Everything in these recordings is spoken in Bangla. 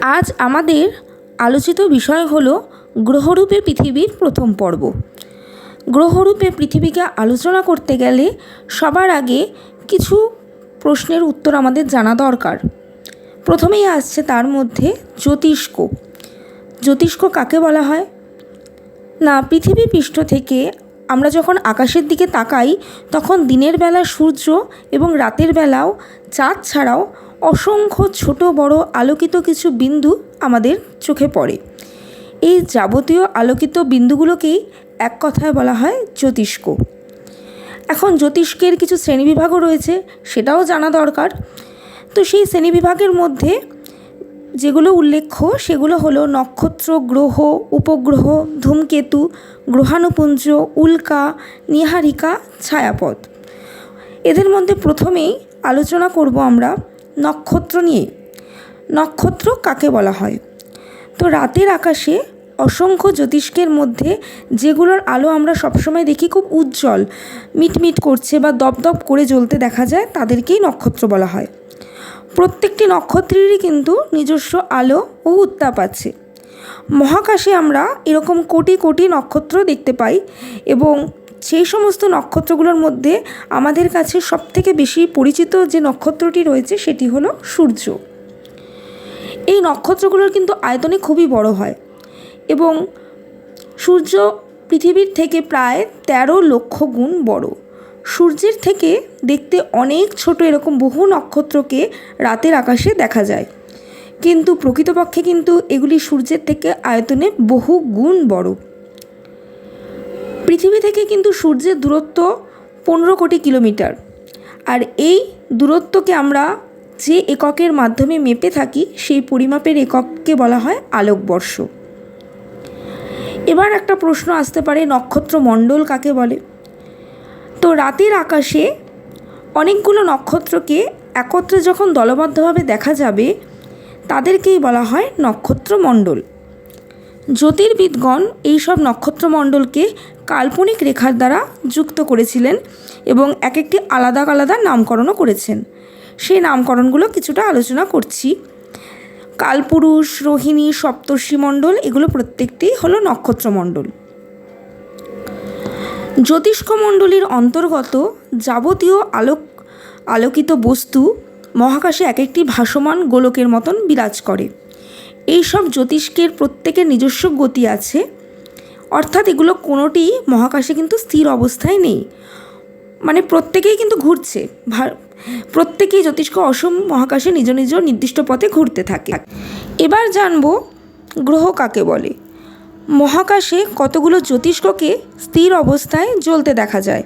আজ আমাদের আলোচিত বিষয় হলো গ্রহরূপে পৃথিবীর প্রথম পর্ব। গ্রহরূপে পৃথিবীকে আলোচনা করতে গেলে সবার আগে কিছু প্রশ্নের উত্তর আমাদের জানা দরকার। প্রথমেই আসছে তার মধ্যে জ্যোতিষ্ক। জ্যোতিষ্ক কাকে বলা হয়? না, পৃথিবী পৃষ্ঠ থেকে আমরা যখন আকাশের দিকে তাকাই, তখন দিনের বেলা সূর্য এবং রাতের বেলাও চাঁদ ছাড়াও অসংখ্য ছোট বড় আলোকিত কিছু বিন্দু আমাদের চোখে পড়ে। এই যাবতীয় আলোকিত বিন্দুগুলোকেই এক কথায় বলা হয় জ্যোতিষ্ক। এখন জ্যোতিষ্কের কিছু শ্রেণীবিভাগও রয়েছে, সেটাও জানা দরকার। তো সেই শ্রেণীবিভাগের মধ্যে যেগুলো উল্লেখ্য, সেগুলো হলো নক্ষত্র, গ্রহ, উপগ্রহ, ধূমকেতু, গ্রহাণুপুঞ্জ, উল্কা, নীহারিকা, ছায়াপথ। এদের মধ্যে প্রথমেই আলোচনা করব আমরা নক্ষত্র নিয়ে। নক্ষত্র কাকে বলা হয়? তো রাতের আকাশে অসংখ্য জ্যোতিষ্কের মধ্যে যেগুলোর আলো আমরা সবসময় দেখি খুব উজ্জ্বল, মিটমিট করছে বা দপদপ করে জ্বলতে দেখা যায়, তাদেরকেই নক্ষত্র বলা হয়। প্রত্যেকটি নক্ষত্রেরই কিন্তু নিজস্ব আলো ও উত্তাপ আছে। মহাকাশে আমরা এরকম কোটি কোটি নক্ষত্র দেখতে পাই এবং সেই সমস্ত নক্ষত্রগুলোর মধ্যে আমাদের কাছে সবথেকে বেশি পরিচিত যে নক্ষত্রটি রয়েছে সেটি হলো সূর্য। এই নক্ষত্রগুলোর কিন্তু আয়তনে খুবই বড় হয় এবং সূর্য পৃথিবীর থেকে প্রায় তেরো লক্ষ গুণ বড়। সূর্যের থেকে দেখতে অনেক ছোট এরকম বহু নক্ষত্রকে রাতের আকাশে দেখা যায়। কিন্তু প্রকৃতপক্ষে কিন্তু এগুলি সূর্যের থেকে আয়তনে বহু গুণ বড়। পৃথিবী থেকে কিন্তু সূর্যের দূরত্ব পনেরো কোটি কিলোমিটার। আর এই দূরত্বকে আমরা যে এককের মাধ্যমে মেপে থাকি, সেই পরিমাপের একককে বলা হয় আলোকবর্ষ। এবার একটা প্রশ্ন আসতে পারে নক্ষত্র মণ্ডল কাকে বলে? তো রাতের আকাশে অনেকগুলো নক্ষত্রকে একত্রে যখন দলবদ্ধভাবে দেখা যাবে, তাদেরকেই বলা হয় নক্ষত্রমণ্ডল। জ্যোতির্বিদগণ এইসব নক্ষত্রমণ্ডলকে কাল্পনিক রেখার দ্বারা যুক্ত করেছিলেন এবং এক একটি আলাদা আলাদা নামকরণও করেছেন। সেই নামকরণগুলো কিছুটা আলোচনা করছি। কালপুরুষ, রোহিণী সপ্তর্ষিমণ্ডল এগুলো প্রত্যেকটি হলো নক্ষত্রমণ্ডল। জ্যোতিষ্কমণ্ডলীর অন্তর্গত যাবতীয় আলোক, আলোকিত বস্তু মহাকাশে এক একটি ভাসমান গোলকের মতন বিরাজ করে। এই সব জ্যোতিষ্কের প্রত্যেকের নিজস্ব গতি আছে। অর্থাৎ এগুলো কোনোটি মহাকাশে কিন্তু স্থির অবস্থায় নেই। মানে প্রত্যেকেই কিন্তু ঘুরছে। প্রত্যেকেই জ্যোতিষ্ক অসম মহাকাশে নিজ নিজ নির্দিষ্ট পথে ঘুরতে থাকে। এবার জানব গ্রহ কাকে বলে? মহাকাশে কতগুলো জ্যোতিষ্ককে স্থির অবস্থায় জ্বলতে দেখা যায়,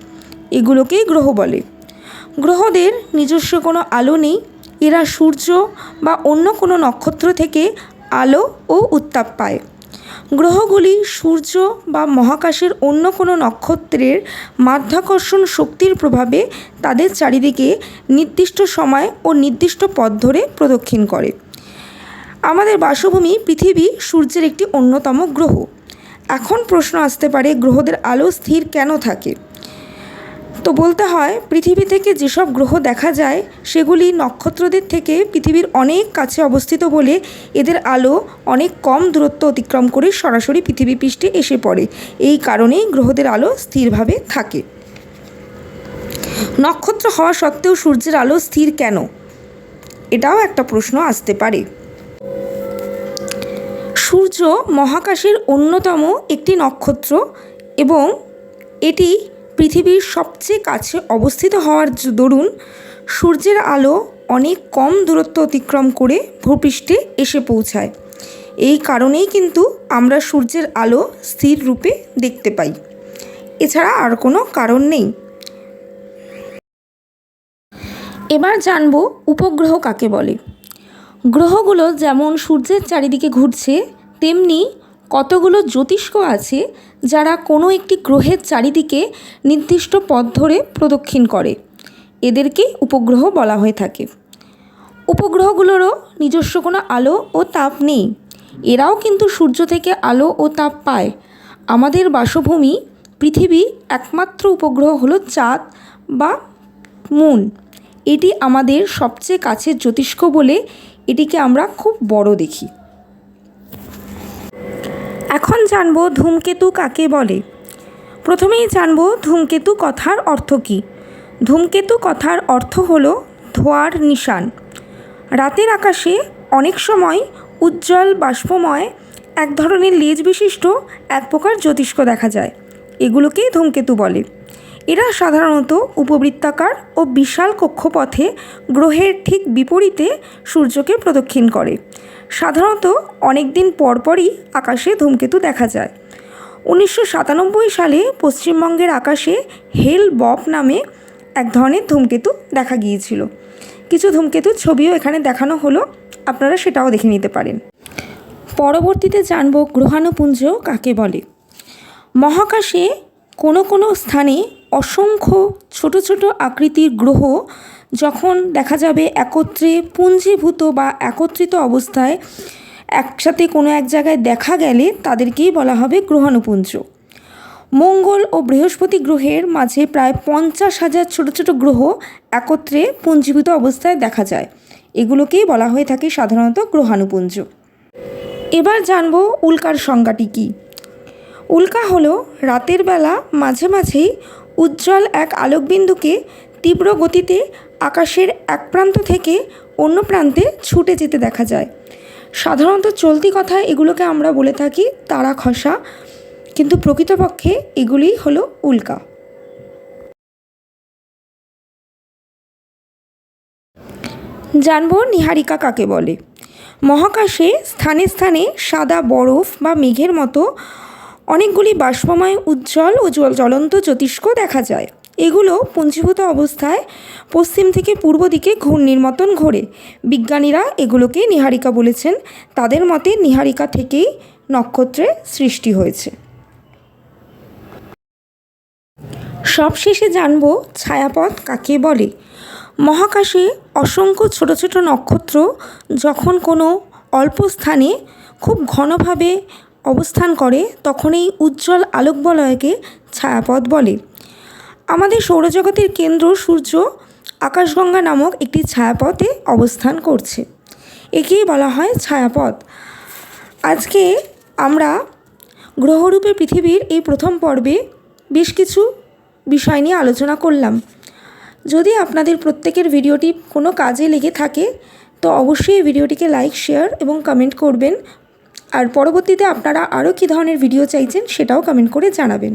এগুলোকেই গ্রহ বলে। গ্রহদের নিজস্ব কোনো আলো নেই, এরা সূর্য বা অন্য কোনো নক্ষত্র থেকে আলো ও উত্তাপ পায়। গ্রহগুলি সূর্য বা মহাকাশের অন্য কোনো নক্ষত্রের মাধ্যাকর্ষণ শক্তির প্রভাবে তাদের চারিদিকে নির্দিষ্ট সময় ও নির্দিষ্ট পথ ধরে প্রদক্ষিণ করে। আমাদের বাসভূমি পৃথিবী সূর্যের একটি অন্যতম গ্রহ। এখন প্রশ্ন আসতে পারে, গ্রহদের আলো স্থির কেন থাকে? তো বলতে হয়, পৃথিবী থেকে যেসব গ্রহ দেখা যায়, সেগুলি নক্ষত্রদের থেকে পৃথিবীর অনেক কাছে অবস্থিত বলে এদের আলো অনেক কম দূরত্ব অতিক্রম করে সরাসরি পৃথিবী পৃষ্ঠে এসে পড়ে। এই কারণেই গ্রহদের আলো স্থিরভাবে থাকে। নক্ষত্র হওয়া সত্ত্বেও সূর্যের আলো স্থির কেন? এটাও একটা প্রশ্ন আসতে পারে। সূর্য মহাকাশের অন্যতম একটি নক্ষত্র এবং এটি পৃথিবীর সবচেয়ে কাছে অবস্থিত হওয়ার দরুন সূর্যের আলো অনেক কম দূরত্ব অতিক্রম করে ভূপৃষ্ঠে এসে পৌঁছায়। এই কারণেই কিন্তু আমরা সূর্যের আলো স্থির রূপে দেখতে পাই। এছাড়া আর কোনো কারণ নেই। এবার জানব উপগ্রহ কাকে বলে। গ্রহগুলো যেমন সূর্যের চারিদিকে ঘুরছে, তেমনি কতগুলো জ্যোতিষ্ক আছে যারা কোনো একটি গ্রহের চারিদিকে নির্দিষ্ট পথ ধরে প্রদক্ষিণ করে। এদেরকে উপগ্রহ বলা হয়ে থাকে। উপগ্রহগুলোরও নিজস্ব কোনো আলো ও তাপ নেই। এরাও কিন্তু সূর্য থেকে আলো ও তাপ পায়। আমাদের বাসভূমি পৃথিবী একমাত্র উপগ্রহ হলো চাঁদ বা মুন। এটি আমাদের সবচেয়ে কাছের জ্যোতিষ্ক বলে এটিকে আমরা খুব বড় দেখি। এখন জানব ধূমকেতু কাকে বলে। প্রথমেই জানব ধূমকেতু কথার অর্থ কী। ধূমকেতু কথার অর্থ হল ধোয়ার নিশান। রাতের আকাশে অনেক সময় উজ্জ্বল বাষ্পময়, এক ধরনের লেজ বিশিষ্ট, এক প্রকার জ্যোতিষ্ক দেখা যায়। এগুলোকেই ধূমকেতু বলে। এরা সাধারণত উপবৃত্তাকার ও বিশাল কক্ষপথে গ্রহের ঠিক বিপরীতে সূর্যকে প্রদক্ষিণ করে। সাধারণত অনেক দিন পরপরই আকাশে ধূমকেতু দেখা যায়। উনিশশো সাতানব্বই সালে পশ্চিমবঙ্গের আকাশে হেল বব নামে এক ধরনের ধূমকেতু দেখা গিয়েছিল। কিছু ধূমকেতুর ছবিও এখানে দেখানো হলো, আপনারা সেটাও দেখে নিতে পারেন। পরবর্তীতে জানব গ্রহাণুপুঞ্জ কাকে বলে? মহাকাশে কোনো কোনো স্থানে অসংখ্য ছোট ছোট আকৃতির গ্রহ যখন দেখা যাবে একত্রে পুঞ্জীভূত বা একত্রিত অবস্থায় একসাথে কোনো এক জায়গায় দেখা গেলে তাদেরকেই বলা হবে গ্রহাণুপুঞ্জ। মঙ্গল ও বৃহস্পতি গ্রহের মাঝে প্রায় পঞ্চাশ হাজার ছোটো ছোটো গ্রহ একত্রে পুঞ্জীভূত অবস্থায় দেখা যায়। এগুলোকেই বলা হয়ে থাকে সাধারণত গ্রহাণুপুঞ্জ। এবার জানব উল্কার সংজ্ঞাটি কী। উল্কা হলো রাতের বেলা মাঝে মাঝেই উজ্জ্বল এক আলোকবিন্দুকে তীব্র গতিতে আকাশের এক প্রান্ত থেকে অন্য প্রান্তে ছুটে যেতে দেখা যায়। সাধারণত চলতি কথায় এগুলোকে আমরা বলে থাকি তারা খসা, কিন্তু প্রকৃতপক্ষে এগুলিই হলো উল্কা। জানব নিহারিকা কাকে বলে। মহাকাশে স্থানে স্থানে সাদা বরফ বা মেঘের মতো অনেকগুলি বাষ্পময়, উজ্জ্বল ও জ্বলন্ত জ্যোতিষ্ক দেখা যায়। এগুলো পুঞ্জীভূত অবস্থায় পশ্চিম থেকে পূর্ব দিকে ঘূর্ণির মতন ঘোরে। বিজ্ঞানীরা এগুলোকে নিহারিকা বলেছেন। তাদের মতে নিহারিকা থেকেই নক্ষত্রের সৃষ্টি হয়েছে। সবশেষে জানব ছায়াপথ কাকে বলে। মহাকাশে অসংখ্য ছোট ছোট নক্ষত্র যখন কোনো অল্প স্থানে খুব ঘনভাবে অবস্থান করে তখন এই উজ্জ্বল আলোক বলয়কে ছায়াপথ বলে। আমাদের সৌরজগতের কেন্দ্র সূর্য আকাশগঙ্গা নামক একটি ছায়াপথে অবস্থান করছে। একেই বলা হয় ছায়াপথ। আজকে আমরা গ্রহরূপে পৃথিবীর এই প্রথম পর্বে বেশ কিছু বিষয় নিয়ে আলোচনা করলাম। যদি আপনাদের প্রত্যেকের ভিডিওটি কোনো কাজে লেগে থাকে, তো অবশ্যই ভিডিওটিকে লাইক, শেয়ার এবং কমেন্ট করবেন। আর পরবর্তীতে আপনারা আরও কী ধরনের ভিডিও চাইছেন সেটাও কমেন্ট করে জানাবেন।